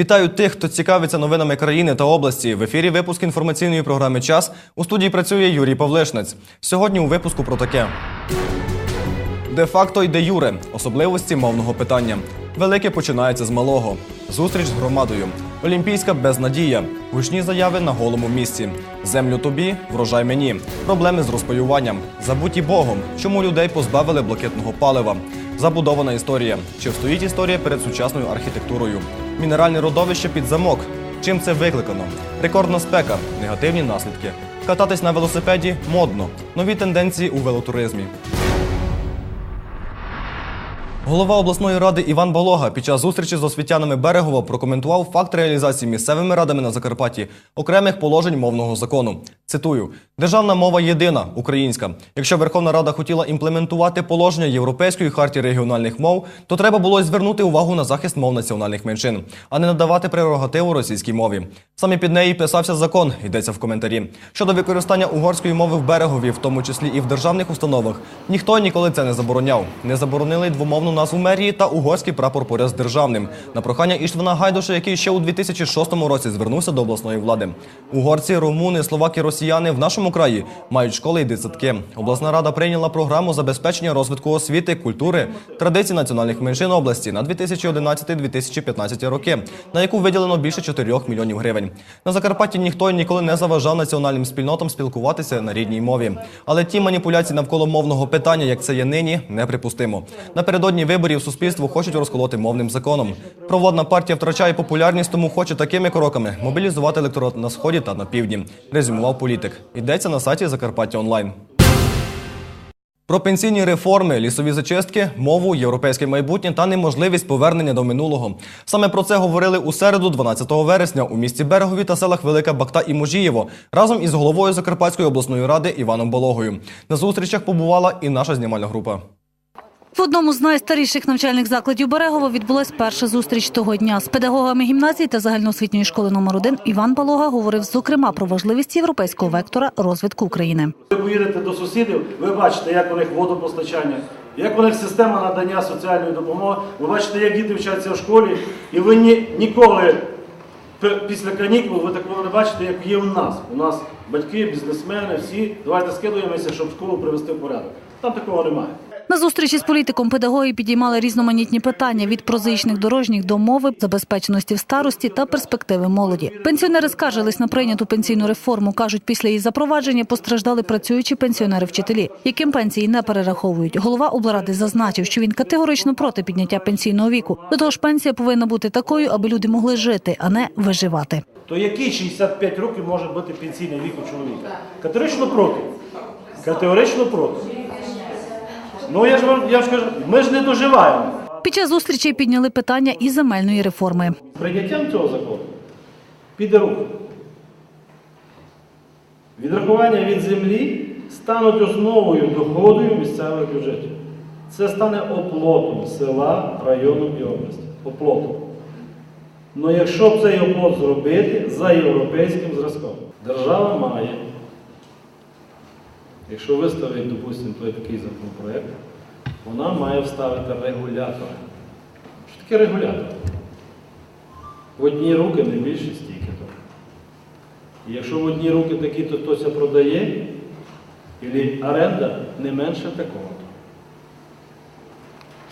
Вітаю тих, хто цікавиться новинами країни та області. В ефірі випуск інформаційної програми Час у студії працює Юрій Павлишнець. Сьогодні у випуску про таке. Де-факто й де юре особливості мовного питання. Велике починається з малого. Зустріч з громадою. Олімпійська безнадія. Гучні заяви на голому місці. Землю тобі, врожай мені. Проблеми з розпаюванням. Забуті Богом. Чому людей позбавили блакитного палива. Забудована історія. Чи встоїть історія перед сучасною архітектурою? Мінеральне родовище під замок. Чим це викликано? Рекордна спека, негативні наслідки. Кататись на велосипеді модно. Нові тенденції у велотуризмі. Голова обласної ради Іван Балога під час зустрічі з освітянами Берегова прокоментував факт реалізації місцевими радами на Закарпатті окремих положень мовного закону. Цитую: державна мова єдина українська. Якщо Верховна Рада хотіла імплементувати положення Європейської хартії регіональних мов, то треба було звернути увагу на захист мов національних меншин, а не надавати прерогативу російській мові. Саме під неї писався закон, йдеться в коментарі. Щодо використання угорської мови в берегові, в тому числі і в державних установах, ніхто ніколи це не забороняв. Не заборонили й назву мерії та угорський прапор поряд з державним. На прохання Іштвана Гайдуша, який ще у 2006 році звернувся до обласної влади. Угорці, румуни, словаки, росіяни в нашому краї мають школи і дитсадки. Обласна рада прийняла програму забезпечення розвитку освіти, культури, традицій національних меншин області на 2011-2015 роки, на яку виділено більше 4 мільйонів гривень. На Закарпатті ніхто ніколи не заважав національним спільнотам спілкуватися на рідній мові. Але ті маніпуляції навколо мовного питання, як це є нині, неприпустимо. Напередодні виборів суспільство хочуть розколоти мовним законом. Провладна партія втрачає популярність, тому хоче такими кроками мобілізувати електорат на сході та на півдні. Резюмував політик. Йдеться на сайті Закарпаття онлайн. Про пенсійні реформи, лісові зачистки, мову, європейське майбутнє та неможливість повернення до минулого. Саме про це говорили у середу, 12 вересня, у місті Берегові та селах Велика Бакта і Можієво разом із головою Закарпатської обласної ради Іваном Бологою. На зустрічах побувала і наша знімальна група. В одному з найстаріших навчальних закладів Берегова відбулась перша зустріч того дня. З педагогами гімназії та загальноосвітньої школи номер 1 Іван Балога говорив зокрема про важливість європейського вектора розвитку України. Ви поїдете до сусідів, ви бачите, як у них водопостачання, як у них система надання соціальної допомоги. Ви бачите, як діти вчаться в школі, і ви ні, ніколи після канікул ви такого не бачите, як є у нас. У нас батьки, бізнесмени, всі давайте скидуємося, щоб школу привести в порядок. Там такого немає. На зустрічі з політиком педагоги підіймали різноманітні питання від прозаїчних дорожніх до мови, забезпеченості в старості та перспективи молоді. Пенсіонери скаржились на прийняту пенсійну реформу. кажуть, після її запровадження постраждали працюючі пенсіонери-вчителі, яким пенсії не перераховують. Голова облради зазначив, що він категорично проти підняття пенсійного віку. До того ж, пенсія повинна бути такою, аби люди могли жити, а не виживати. То який 65 років може бути пенсійний вік у чоловіка? Категорично проти. Категорично проти. Ну я ж вам я ж кажу, ми ж не доживаємо. Під час зустрічі підняли питання і земельної реформи. Прийняттям цього закону піде рух. Відрахування від землі стануть основою доходу місцевих бюджетів. Це стане оплотом села, району і області. Оплотом. Ну якщо б цей оплот зробити за європейським зразком, держава має, якщо виставить, допустимо, той такий законопроект, вона має вставити регулятор. Що таке регулятор? В одні руки не більше стільки то. І якщо в одні руки такі, то хтось продає, і оренда не менше такого. -то.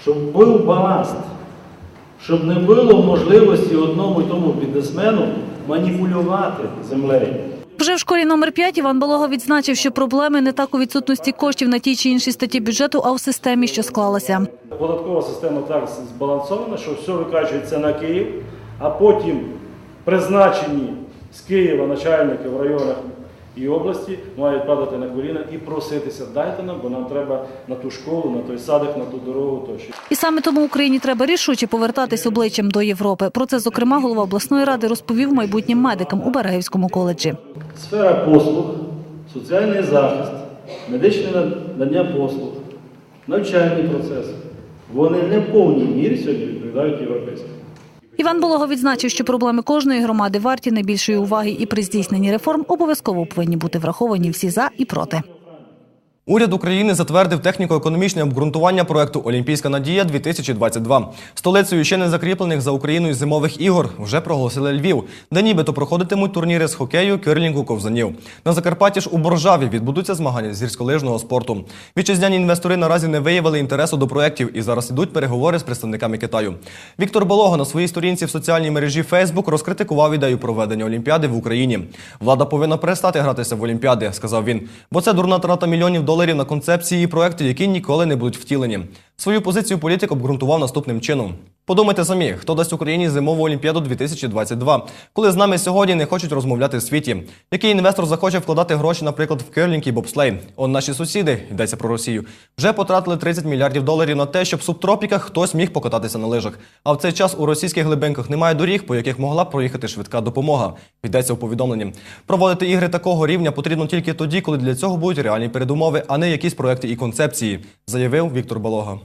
Щоб був баланс, щоб не було можливості одному і тому бізнесмену маніпулювати землею. Вже в школі номер 5 Іван Балога відзначив, що проблеми не так у відсутності коштів на тій чи іншій статті бюджету, а в системі, що склалася. Податкова система так збалансована, що все викачується на Київ, а потім призначені з Києва начальники в районах і області мають падати на коліна і проситися, дайте нам, бо нам треба на ту школу, на той садик, на ту дорогу тощо. І саме тому Україні треба рішуче повертатись обличчям до Європи. Про це, зокрема, голова обласної ради розповів майбутнім медикам у Берегівському коледжі. Сфера послуг, соціальний захист, медичне надання послуг, навчальний процес, вони не в повній мірі сьогодні відповідають європейським. Іван Болого відзначив, що проблеми кожної громади варті найбільшої уваги і при здійсненні реформ обов'язково повинні бути враховані всі за і проти. Уряд України затвердив техніко-економічне обґрунтування проекту Олімпійська надія 2022 Столицею ще не закріплених за Україною зимових ігор вже проголосили Львів, де нібито проходитимуть турніри з хокею, кирлінгу, ковзанів. На Закарпатті ж у Боржаві відбудуться змагання з гірськолижного спорту. Вітчизняні інвестори наразі не виявили інтересу до проєктів і зараз ідуть переговори з представниками Китаю. Віктор Болога на своїй сторінці в соціальній мережі Facebook розкритикував ідею проведення Олімпіади в Україні. Влада повинна перестати гратися в Олімпіади, сказав він. Бо це дурна трата мільйонів доларів на концепції проекти, які ніколи не будуть втілені. Свою позицію політик обґрунтував наступним чином. Подумайте самі, хто дасть Україні зимову олімпіаду 2022, коли з нами сьогодні не хочуть розмовляти в світі. Який інвестор захоче вкладати гроші, наприклад, в керлінг і бобслей? Он наші сусіди, йдеться про Росію, вже потратили 30 мільярдів доларів на те, щоб в субтропіках хтось міг покататися на лижах. А в цей час у російських глибинках немає доріг, по яких могла б проїхати швидка допомога. Йдеться у повідомленні. Проводити ігри такого рівня потрібно тільки тоді, коли для цього будуть реальні передумови, а не якісь проекти і концепції, заявив Віктор Балога.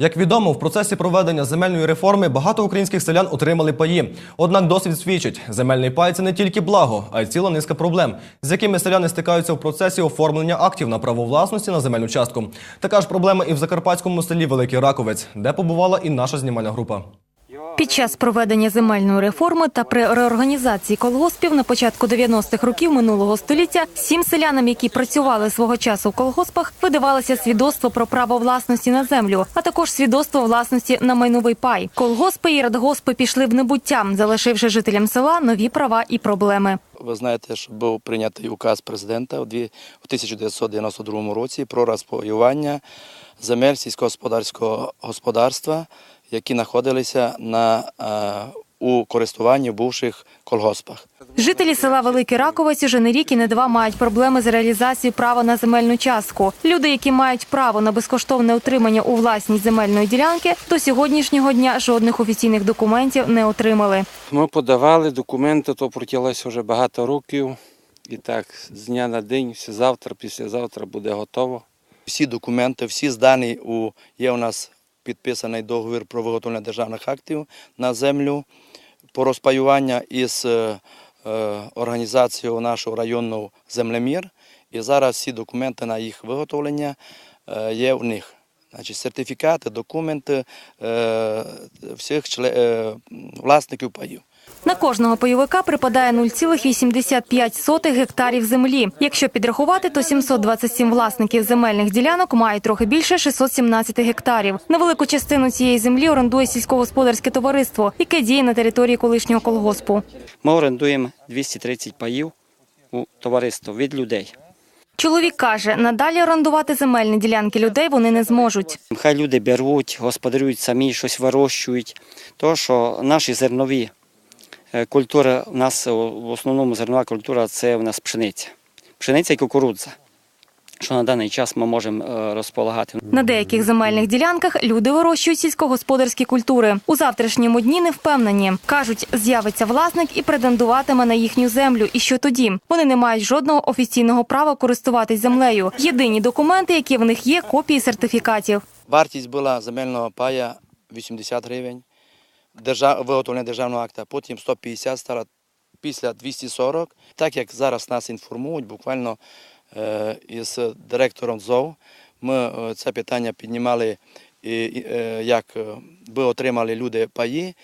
Як відомо, в процесі проведення земельної реформи багато українських селян отримали паї. Однак досвід свідчить, земельний пай це не тільки благо, а й ціла низка проблем, з якими селяни стикаються в процесі оформлення актів на право власності на земельну частку. Така ж проблема і в закарпатському селі Великий Раковець, де побувала і наша знімальна група. Під час проведення земельної реформи та при реорганізації колгоспів на початку 90-х років минулого століття всім селянам, які працювали свого часу в колгоспах, видавалося свідоцтво про право власності на землю, а також свідоцтво власності на майновий пай. Колгоспи і радгоспи пішли в небуття, залишивши жителям села нові права і проблеми. Ви знаєте, що був прийнятий указ президента у дві- у 1992 році про розпаювання земель сільськогосподарського господарства, які знаходилися на, е, у користуванні в бувших колгоспах. Жителі села Великий Раковець уже не рік і не два мають проблеми з реалізацією права на земельну частку. Люди, які мають право на безкоштовне утримання у власній земельної ділянки, до сьогоднішнього дня жодних офіційних документів не отримали. Ми подавали документи, то протягнулося вже багато років. І так, з дня на день, все завтра, післязавтра буде готово. Всі документи, всі здані у є у нас підписаний договір про виготовлення державних актів на землю по розпаювання із е, е, організацією нашого районного землемір. І зараз всі документи на їх виготовлення е, є в них. Значить, сертифікати, документи всіх власників паїв. На кожного пайовика припадає 0,85 гектарів землі. Якщо підрахувати, то 727 власників земельних ділянок мають трохи більше 617 гектарів. Невелику частину цієї землі орендує сільськогосподарське товариство, яке діє на території колишнього колгоспу. Ми орендуємо 230 паїв у товариство від людей. Чоловік каже, надалі орендувати земельні ділянки людей вони не зможуть. Хай люди беруть, господарюють самі, щось вирощують. То, що наші зернові е, культури, у нас е, в основному зернова культура це у нас пшениця. Пшениця і кукурудза, що на даний час ми можемо е, розполагати. На деяких земельних ділянках люди вирощують сільськогосподарські культури. У завтрашньому дні не впевнені. Кажуть, з'явиться власник і претендуватиме на їхню землю. І що тоді? Вони не мають жодного офіційного права користуватись землею. Єдині документи, які в них є, копії сертифікатів. Вартість була земельного пая 80 гривень, держав, виготовлення державного акта, потім 150 стало після 240. Так як зараз нас інформують, буквально е, із директором ЗОВ, ми е, це питання піднімали, е, як би отримали люди паї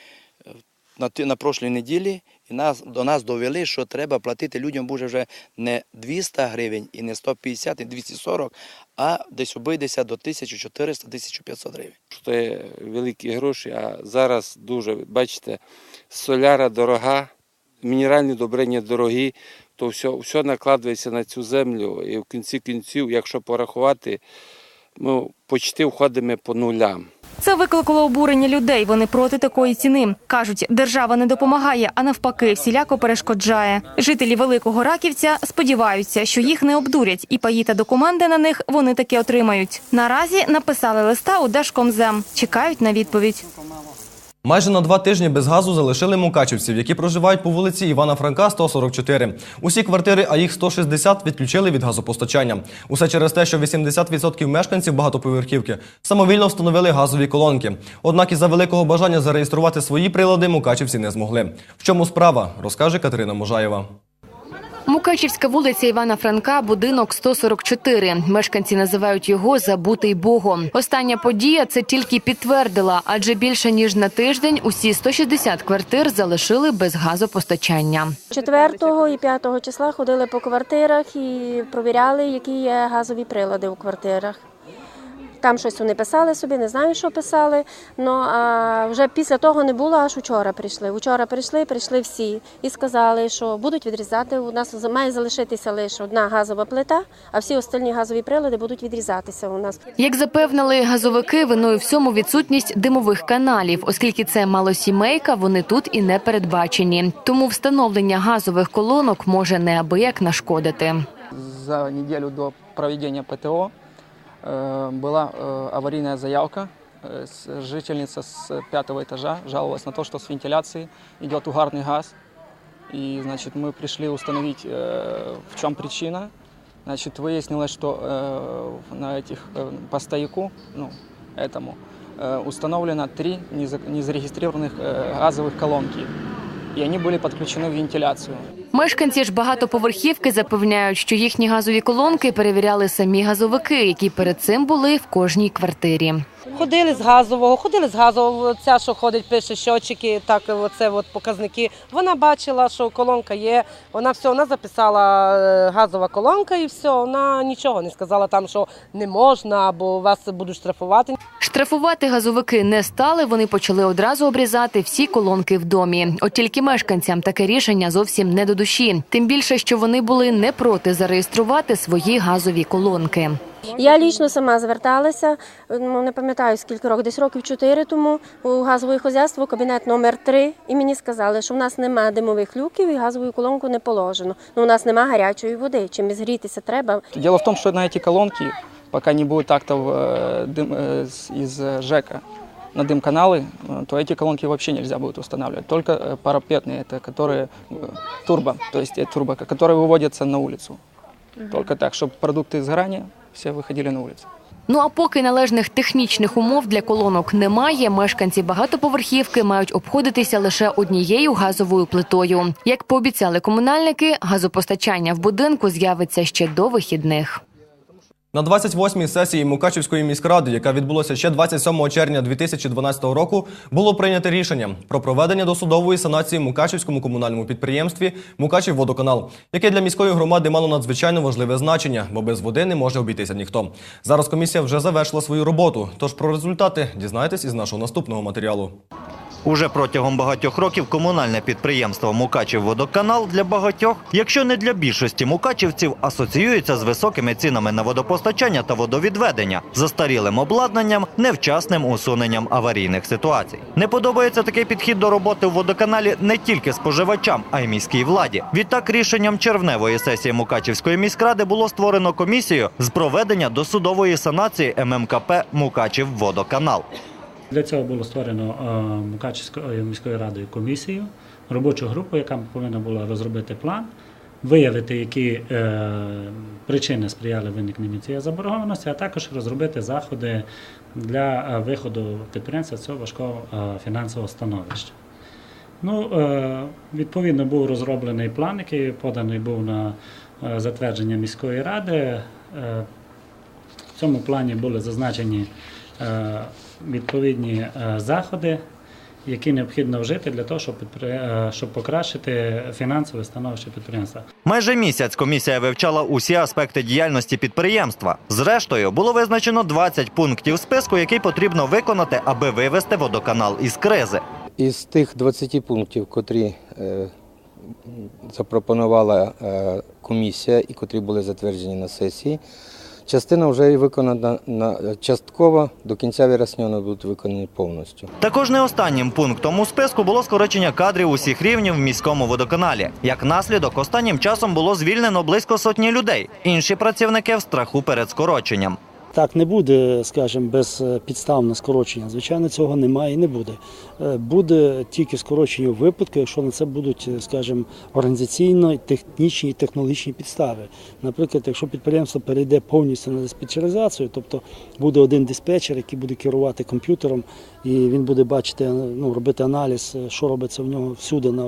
на прошлій неділі, і нас, до нас довели, що треба платити людям буде вже не 200 гривень і не 150, і 240, а десь обійдеться до 1400-1500 гривень. Це великі гроші, а зараз дуже, бачите, соляра дорога, мінеральні добрення дорогі, то все, все накладається на цю землю. І в кінці кінців, якщо порахувати, ми почти входимо по нулям. Це викликало обурення людей. Вони проти такої ціни. Кажуть, держава не допомагає, а навпаки, всіляко перешкоджає. Жителі Великого Раківця сподіваються, що їх не обдурять, і паї та документи на них вони таки отримають. Наразі написали листа у Держкомзем. Чекають на відповідь. Майже на два тижні без газу залишили мукачівців, які проживають по вулиці Івана Франка, 144. Усі квартири, а їх 160, відключили від газопостачання. Усе через те, що 80% мешканців багатоповерхівки самовільно встановили газові колонки. Однак із-за великого бажання зареєструвати свої прилади мукачівці не змогли. В чому справа, розкаже Катерина Можаєва. Мукачівська вулиця Івана Франка, будинок 144. Мешканці називають його забутий Богом. Остання подія це тільки підтвердила, адже більше ніж на тиждень усі 160 квартир залишили без газопостачання. 4 і 5 числа ходили по квартирах і провіряли, які є газові прилади у квартирах. Там щось вони писали собі, не знаю, що писали. Ну а вже після того не було, аж учора прийшли. Учора прийшли, прийшли всі і сказали, що будуть відрізати. У нас має залишитися лише одна газова плита, а всі остальні газові прилади будуть відрізатися у нас. Як запевнили газовики, виною всьому відсутність димових каналів, оскільки це малосімейка, вони тут і не передбачені. Тому встановлення газових колонок може неабияк нашкодити. за неделю до проведения ПТО была э, аварийная заявка. Э, с- Жительница с пятого этажа жаловалась на то, что с вентиляции идет угарный газ. И, значит, мы пришли установить, э, в чем причина. Значит, выяснилось, что э, на этих, э, по стояку, ну, этому, э, установлено три неза- незарегистрированных э, газовых колонки. И они были подключены в вентиляцию. Мешканці ж багатоповерхівки запевняють, що їхні газові колонки перевіряли самі газовики, які перед цим були в кожній квартирі. Ходили з газового, ходили з газового. Ця, що ходить, пише щотчики, так оце от показники. Вона бачила, що колонка є. Вона все, вона записала е, газова колонка і все. Вона нічого не сказала там, що не можна або вас будуть штрафувати. Штрафувати газовики не стали. Вони почали одразу обрізати всі колонки в домі. От тільки мешканцям таке рішення зовсім не до душі. Тим більше, що вони були не проти зареєструвати свої газові колонки. Я лічно сама зверталася, ну, не пам'ятаю скільки років, десь років чотири тому у газове хозяйство, кабінет номер 3 і мені сказали, що в нас немає димових люків і газову колонку не положено. Ну, у нас немає гарячої води, чим згрітися треба. Дело в том, что на эти колонки, пока не будет актов э, дым, э, с- из э, ЖЭКа на дым-каналы, э, то эти колонки вообще нельзя будет устанавливать. Только э, парапетные, это которые э, турбо, то есть э, турбо, которые выводятся на улицу. Только так, чтобы продукты сгорания все виходили на вулицю. Ну а поки належних технічних умов для колонок немає, мешканці багатоповерхівки мають обходитися лише однією газовою плитою. Як пообіцяли комунальники, газопостачання в будинку з'явиться ще до вихідних. На 28-й сесії Мукачівської міськради, яка відбулася ще 27 червня 2012 року, було прийнято рішення про проведення досудової санації Мукачівському комунальному підприємстві Мукачівводоканал, яке для міської громади мало надзвичайно важливе значення, бо без води не може обійтися ніхто. Зараз комісія вже завершила свою роботу. Тож про результати дізнаєтесь із нашого наступного матеріалу. Уже протягом багатьох років комунальне підприємство «Мукачівводоканал» для багатьох, якщо не для більшості мукачівців, асоціюється з високими цінами на водопостачання та водовідведення, застарілим обладнанням, невчасним усуненням аварійних ситуацій. Не подобається такий підхід до роботи в водоканалі не тільки споживачам, а й міській владі. Відтак, рішенням червневої сесії Мукачівської міськради було створено комісію з проведення досудової санації ММКП «Мукачівводоканал». Для цього було створено е, Мукачівською міською радою комісію, робочу групу, яка повинна була розробити план, виявити, які е, причини сприяли виникненню цієї заборгованості, а також розробити заходи для е, виходу підприємства цього важкого е, фінансового становища. Ну, відповідно, був розроблений план, який поданий був на затвердження міської ради. В цьому плані були зазначені відповідні заходи, які необхідно вжити для того, щоб, підпри- е, щоб покращити фінансове становище підприємства. Майже місяць комісія вивчала усі аспекти діяльності підприємства. Зрештою, було визначено 20 пунктів списку, який потрібно виконати, аби вивести водоканал із кризи. Із тих 20 пунктів, котрі е, запропонувала е, комісія і котрі були затверджені на сесії, частина вже і виконана на частково, до кінця вересня вони будуть виконані повністю. Також не останнім пунктом у списку було скорочення кадрів усіх рівнів в міському водоканалі. Як наслідок, останнім часом було звільнено близько сотні людей. Інші працівники в страху перед скороченням. Так не буде, скажімо, безпідставне скорочення. Звичайно, цього немає і не буде. Е, Буде тільки скорочення у випадку, якщо на це будуть, е, скажімо, організаційно, технічні і технологічні підстави. Наприклад, якщо підприємство перейде повністю на диспетчеризацію, тобто буде один диспетчер, який буде керувати комп'ютером, і він буде бачити, ну, робити аналіз, е, що робиться в нього всюди на,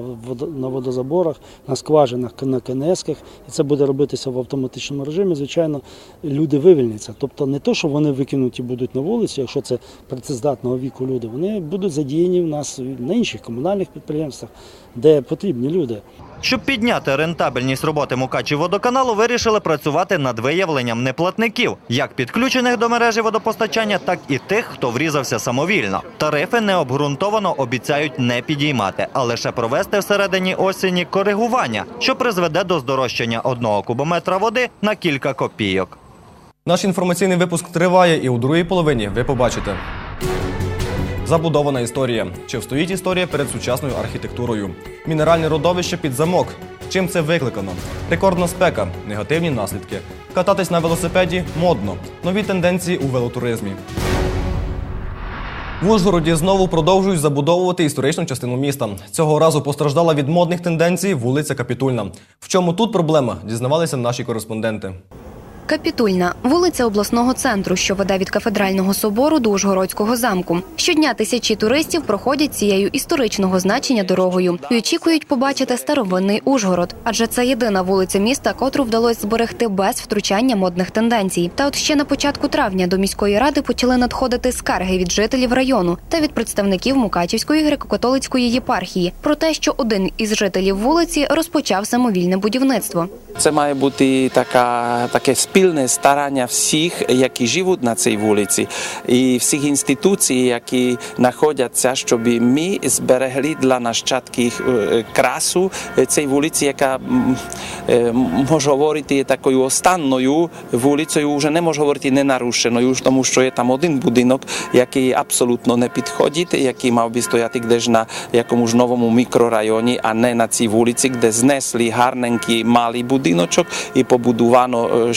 водозаборах, на скважинах, на КНСках, і це буде робитися в автоматичному режимі. Звичайно, люди вивільняться. Тобто то, що вони викинуті будуть на вулиці, якщо це працездатного віку люди, вони будуть задіяні в нас на інших комунальних підприємствах, де потрібні люди. Щоб підняти рентабельність роботи Мукачів водоканалу, вирішили працювати над виявленням неплатників, як підключених до мережі водопостачання, так і тих, хто врізався самовільно. Тарифи необґрунтовано обіцяють не підіймати, а лише провести всередині осені коригування, що призведе до здорожчання одного кубометра води на кілька копійок. Наш інформаційний випуск триває, і у другій половині ви побачите. Забудована історія. Чи встоїть історія перед сучасною архітектурою? Мінеральне родовище під замок. Чим це викликано? Рекордна спека, негативні наслідки. Кататись на велосипеді модно. Нові тенденції у велотуризмі. В Ужгороді знову продовжують забудовувати історичну частину міста. Цього разу постраждала від модних тенденцій вулиця Капітульна. В чому тут проблема? Дізнавалися наші кореспонденти. Капітульна вулиця обласного центру, що веде від кафедрального собору до Ужгородського замку. Щодня тисячі туристів проходять цією історичного значення дорогою і очікують побачити старовинний Ужгород, адже це єдина вулиця міста, котру вдалося зберегти без втручання модних тенденцій. Та от ще на початку травня до міської ради почали надходити скарги від жителів району та від представників Мукачівської греко-католицької єпархії про те, що один із жителів вулиці розпочав самовільне будівництво. Це має бути така, таке спільне старання всіх, які живуть на цій вулиці, і всіх інституцій, які знаходяться, щоб ми зберегли для нащадків е, красу цієї вулиці, яка е, може говорити є такою останньою вулицею, вже не може говорити ненарушеною, тому що є там один будинок, який абсолютно не підходить, який мав би стояти десь на якомусь новому мікрорайоні, а не на цій вулиці, де знесли гарненький малий будиночок і побудувано е,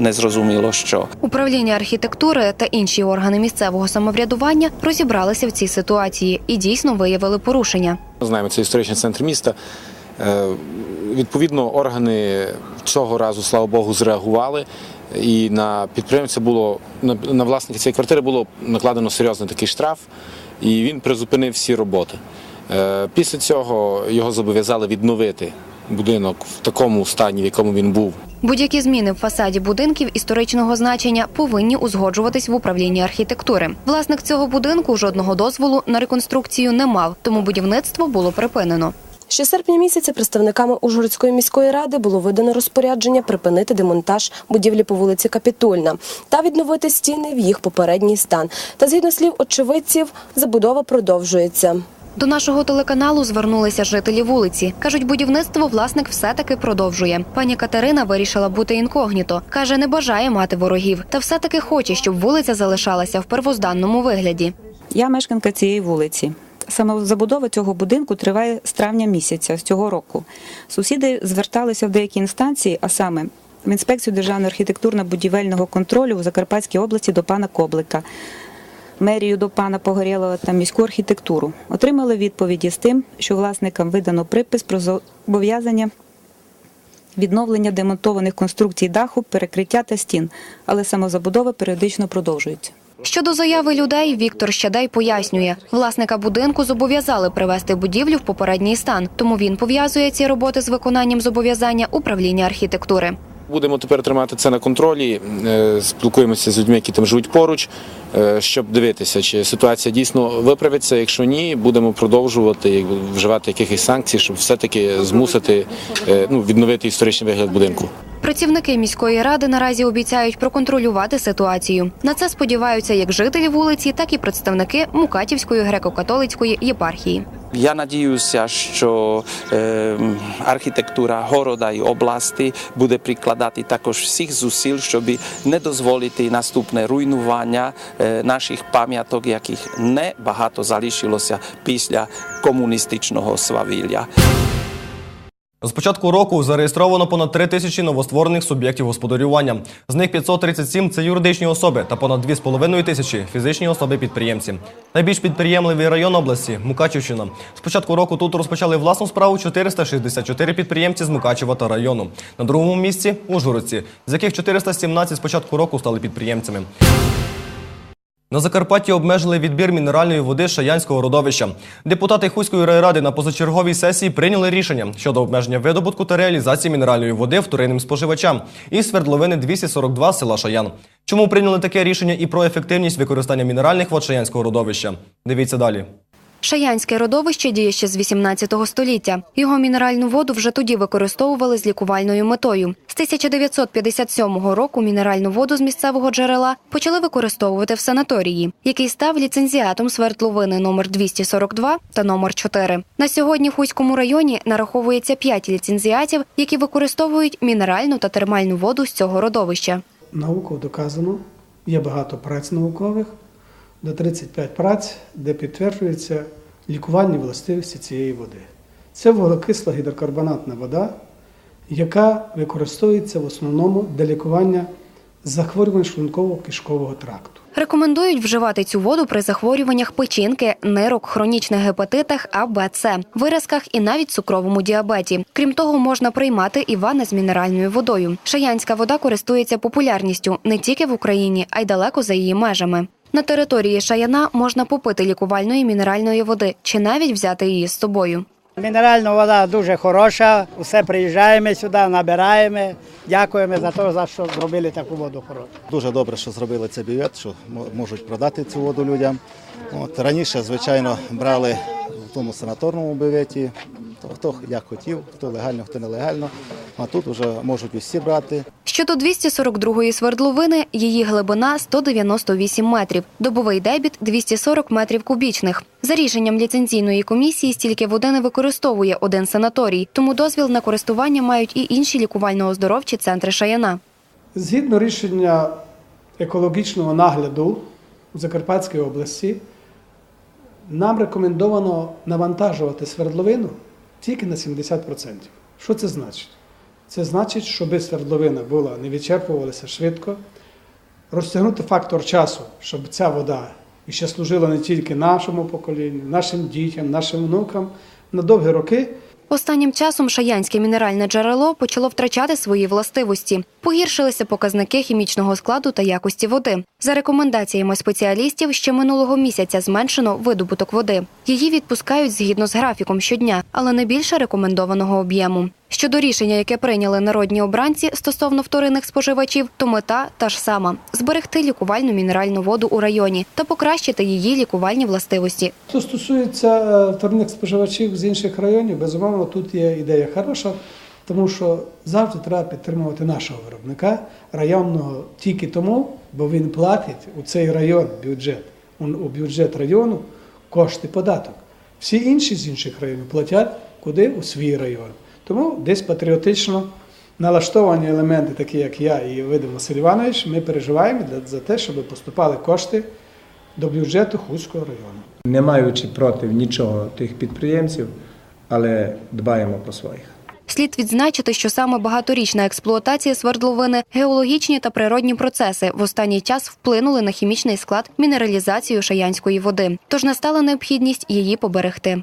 незрозуміло що. Управління архітектури та інші органи місцевого самоврядування розібралися в цій ситуації і дійсно виявили порушення. Ми знаємо, це історичний центр міста. Е, Відповідно, органи цього разу, слава Богу, зреагували. І на підприємця було на, на власника цієї квартири було накладено серйозний такий штраф, і він призупинив всі роботи. Е, Після цього його зобов'язали відновити будинок в такому стані, в якому він був. Будь-які зміни в фасаді будинків історичного значення повинні узгоджуватись в управлінні архітектури. Власник цього будинку жодного дозволу на реконструкцію не мав, тому будівництво було припинено. Ще серпня місяця представниками Ужгородської міської ради було видано розпорядження припинити демонтаж будівлі по вулиці Капітульна та відновити стіни в їх попередній стан. Та згідно слів очевидців, забудова продовжується. До нашого телеканалу звернулися жителі вулиці. кажуть, будівництво власник все-таки продовжує. Пані Катерина вирішила бути інкогніто. каже, не бажає мати ворогів, та все-таки хоче, щоб вулиця залишалася в первозданному вигляді. Я мешканка цієї вулиці. Саме забудова цього будинку триває з травня місяця з цього року. Сусіди зверталися в деякі інстанції, а саме в інспекцію державного архітектурно-будівельного контролю в Закарпатській області до пана Коблика, мерію до пана Погорєлова та міську архітектуру. Отримали відповіді з тим, що власникам видано припис про зобов'язання відновлення демонтованих конструкцій даху, перекриття та стін, але самозабудова періодично продовжується. Щодо заяви людей, Віктор Щадай пояснює, власника будинку зобов'язали привести будівлю в попередній стан, тому він пов'язує ці роботи з виконанням зобов'язання управління архітектури. Будемо тепер тримати це на контролі. е, Спілкуємося з людьми, які там живуть поруч, е, щоб дивитися, чи ситуація дійсно виправиться. Якщо ні, будемо продовжувати вживати якихось санкцій, щоб все-таки змусити е, ну, відновити історичний вигляд будинку. Працівники міської ради наразі обіцяють проконтролювати ситуацію. На це сподіваються як жителі вулиці, так і представники Мукатівської греко-католицької єпархії. Я надіюся, що е, архітектура города і області буде прикладати також всіх зусиль, щоб не дозволити наступне руйнування е, наших пам'яток, яких не багато залишилося після комуністичного свавілля. З початку року зареєстровано понад 3 тисячі новостворених суб'єктів господарювання. З них 537 – це юридичні особи та понад 2,5 тисячі – фізичні особи-підприємці. Найбільш підприємливий район області – Мукачівщина. З початку року тут розпочали власну справу 464 підприємці з Мукачева та району. На другому місці – Ужгородці, з яких 417 з початку року стали підприємцями. На Закарпатті обмежили відбір мінеральної води Шаянського родовища. Депутати Хуської райради на позачерговій сесії прийняли рішення щодо обмеження видобутку та реалізації мінеральної води вторинним споживачам із свердловини 242 села Шаян. Чому прийняли таке рішення і про ефективність використання мінеральних вод Шаянського родовища? Дивіться далі. Шаянське родовище діє ще з 18 століття. Його мінеральну воду вже тоді використовували з лікувальною метою. З 1957 року мінеральну воду з місцевого джерела почали використовувати в санаторії, який став ліцензіатом свердловини номер 242 та номер 4. На сьогодні в Хуському районі нараховується 5 ліцензіатів, які використовують мінеральну та термальну воду з цього родовища. Наукою доказано, є багато праць наукових, до 35 праць, де підтверджуються лікувальні властивості цієї води. Це вуглекисла гідрокарбонатна вода, яка використовується в основному для лікування захворювань шлунково-кишкового тракту. Рекомендують вживати цю воду при захворюваннях печінки, нирок, хронічних гепатитах А, Б, С, виразках і навіть цукровому діабеті. Крім того, можна приймати і ванни з мінеральною водою. Шаянська вода користується популярністю не тільки в Україні, а й далеко за її межами. На території Шаяна можна попити лікувальної мінеральної води чи навіть взяти її з собою. Мінеральна вода дуже хороша, усе приїжджаємо сюди, набираємо. Дякуємо за те, за що зробили таку воду хорошу. Дуже добре, що зробили цей бювет, що можуть продати цю воду людям. От, раніше, звичайно, брали в тому санаторному бюветі, хто як хотів, хто легально, хто нелегально. А тут вже можуть усі брати. Щодо 242-ї свердловини, її глибина 198 метрів, добовий дебіт 240 метрів кубічних. За рішенням ліцензійної комісії стільки води не використовує один санаторій, тому дозвіл на користування мають і інші лікувально-оздоровчі центри Шаяна. Згідно рішення екологічного нагляду у Закарпатській області, нам рекомендовано навантажувати свердловину тільки на 70%. Що це значить? Це значить, щоб свердловина була не відчерпувалася швидко, розтягнути фактор часу, щоб ця вода ще служила не тільки нашому поколінню, нашим дітям, нашим внукам на довгі роки. Останнім часом шаянське мінеральне джерело почало втрачати свої властивості. Погіршилися показники хімічного складу та якості води. За рекомендаціями спеціалістів, ще минулого місяця зменшено видобуток води. Її відпускають згідно з графіком щодня, але не більше рекомендованого об'єму. Щодо рішення, яке прийняли народні обранці стосовно вторинних споживачів, то мета та ж сама зберегти лікувальну мінеральну воду у районі та покращити її лікувальні властивості. Що стосується е, вторинних споживачів з інших районів, безумовно, тут є ідея хороша, тому що завжди треба підтримувати нашого виробника районного тільки тому, бо він платить у цей район бюджет, у у бюджет району кошти податок. Всі інші з інших районів платять куди у свій район. Тому десь патріотично налаштовані елементи, такі як я і Видим Василь Іванович, ми переживаємо для- за те, щоб поступали кошти до бюджету Хуського району. не маючи проти нічого тих підприємців, але дбаємо про своїх. Слід відзначити, що саме багаторічна експлуатація свердловини, геологічні та природні процеси в останній час вплинули на хімічний склад мінералізацію шаянської води. Тож настала необхідність її поберегти.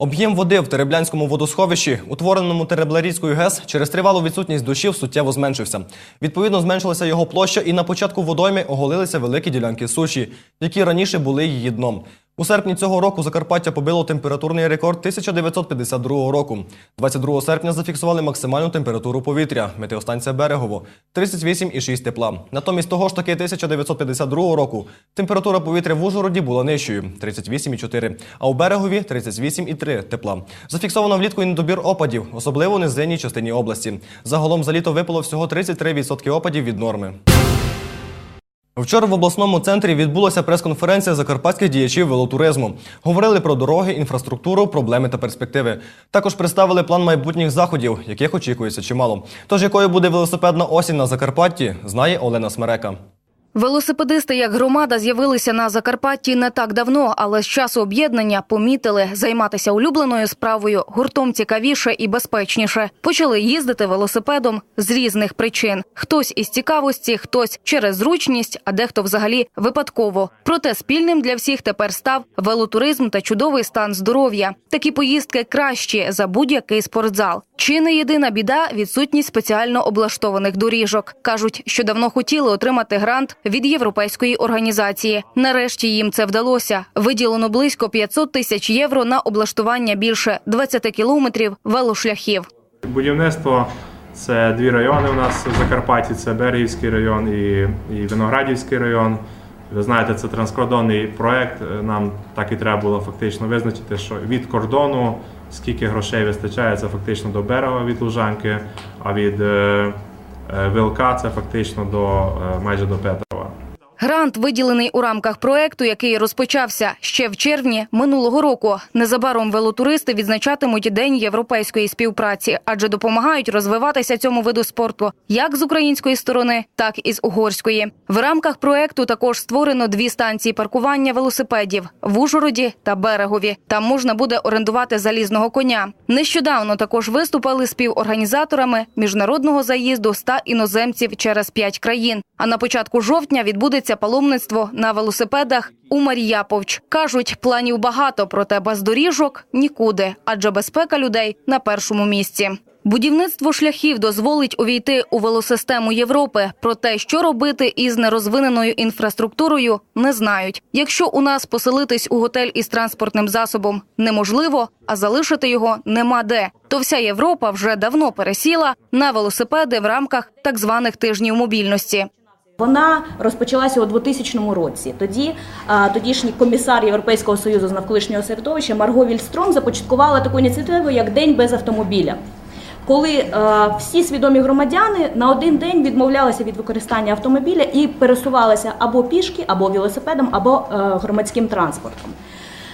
Об'єм води в Тереблянському водосховищі, утвореному Тереблярійською ГЕС, через тривалу відсутність дощів суттєво зменшився. Відповідно, зменшилася його площа, і на початку водойми оголилися великі ділянки суші, які раніше були її дном. У серпні цього року Закарпаття побило температурний рекорд 1952 року. 22 серпня зафіксували максимальну температуру повітря. Метеостанція Берегово 38,6 тепла. Натомість того ж таки 1952 року температура повітря в Ужгороді була нижчою 38,4, а у Берегові 38,3 тепла. Зафіксовано влітку і недобір опадів, особливо у низинній частині області. Загалом за літо випало всього 33% опадів від норми. Вчора в обласному центрі відбулася прес-конференція закарпатських діячів велотуризму. Говорили про дороги, інфраструктуру, проблеми та перспективи. Також представили план майбутніх заходів, яких очікується чимало. Тож якою буде велосипедна осінь на Закарпатті, знає Олена Смерека. Велосипедисти як громада з'явилися на Закарпатті не так давно, але з часу об'єднання помітили займатися улюбленою справою гуртом цікавіше і безпечніше. Почали їздити велосипедом з різних причин: хтось із цікавості, хтось через зручність, а дехто взагалі випадково. Проте спільним для всіх тепер став велотуризм та чудовий стан здоров'я. Такі поїздки кращі за будь-який спортзал. Чи не єдина біда відсутність спеціально облаштованих доріжок. кажуть, що давно хотіли отримати грант від європейської організації. Нарешті їм це вдалося. Виділено близько 500 тисяч євро на облаштування більше 20 кілометрів велошляхів. Будівництво це дві райони у нас в Закарпатті: це Бергівський район і, і Виноградівський район. Ви знаєте, це транскордонний проект. Нам так і треба було фактично визначити, що від кордону скільки грошей вистачає, це фактично до берега від Лужанки, а від е, е, ВЛК це фактично до е, майже до Петрова. Грант виділений у рамках проекту, який розпочався ще в червні минулого року. Незабаром велотуристи відзначатимуть День європейської співпраці, адже допомагають розвиватися цьому виду спорту як з української сторони, так і з угорської. В рамках проекту також створено дві станції паркування велосипедів в Ужгороді та Берегові. Там можна буде орендувати залізного коня. Нещодавно також виступили співорганізаторами міжнародного заїзду ста іноземців через п'ять країн. А на початку жовтня відбудеться паломництво на велосипедах у Маріяповч. Кажуть, планів багато, проте без доріжок нікуди, адже безпека людей на першому місці. Будівництво шляхів дозволить увійти у велосистему Європи. Про те, що робити із нерозвиненою інфраструктурою, не знають. Якщо у нас поселитись у готель із транспортним засобом неможливо, а залишити його нема де, то вся Європа вже давно пересіла на велосипеди в рамках так званих тижнів мобільності. Вона розпочалася у 2000 році. Тоді тодішній комісар Європейського союзу з навколишнього середовища Марго Вільстром започаткувала таку ініціативу як День без автомобіля. Коли е, всі свідомі громадяни на один день відмовлялися від використання автомобіля і пересувалися або пішки, або велосипедом, або е, громадським транспортом.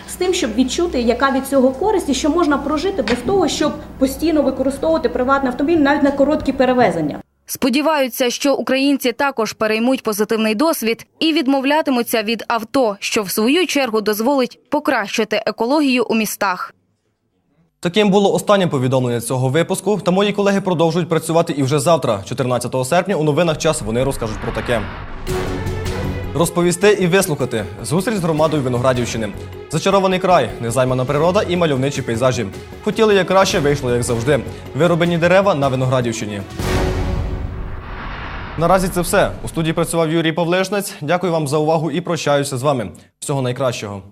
З тим, щоб відчути, яка від цього користь і що можна прожити без того, щоб постійно використовувати приватний автомобіль навіть на короткі перевезення. Сподіваються, що українці також переймуть позитивний досвід і відмовлятимуться від авто, що в свою чергу дозволить покращити екологію у містах. Таким було останнє повідомлення цього випуску. Та мої колеги продовжують працювати і вже завтра, 14 серпня, у новинах час вони розкажуть про таке. Розповісти і вислухати зустріч з громадою Виноградівщини. Зачарований край, незаймана природа і мальовничі пейзажі. Хотіли як краще, вийшло як завжди. Вироблені дерева на Виноградівщині. Наразі це все. У студії працював Юрій Павлежнець. Дякую вам за увагу і прощаюся з вами. Всього найкращого.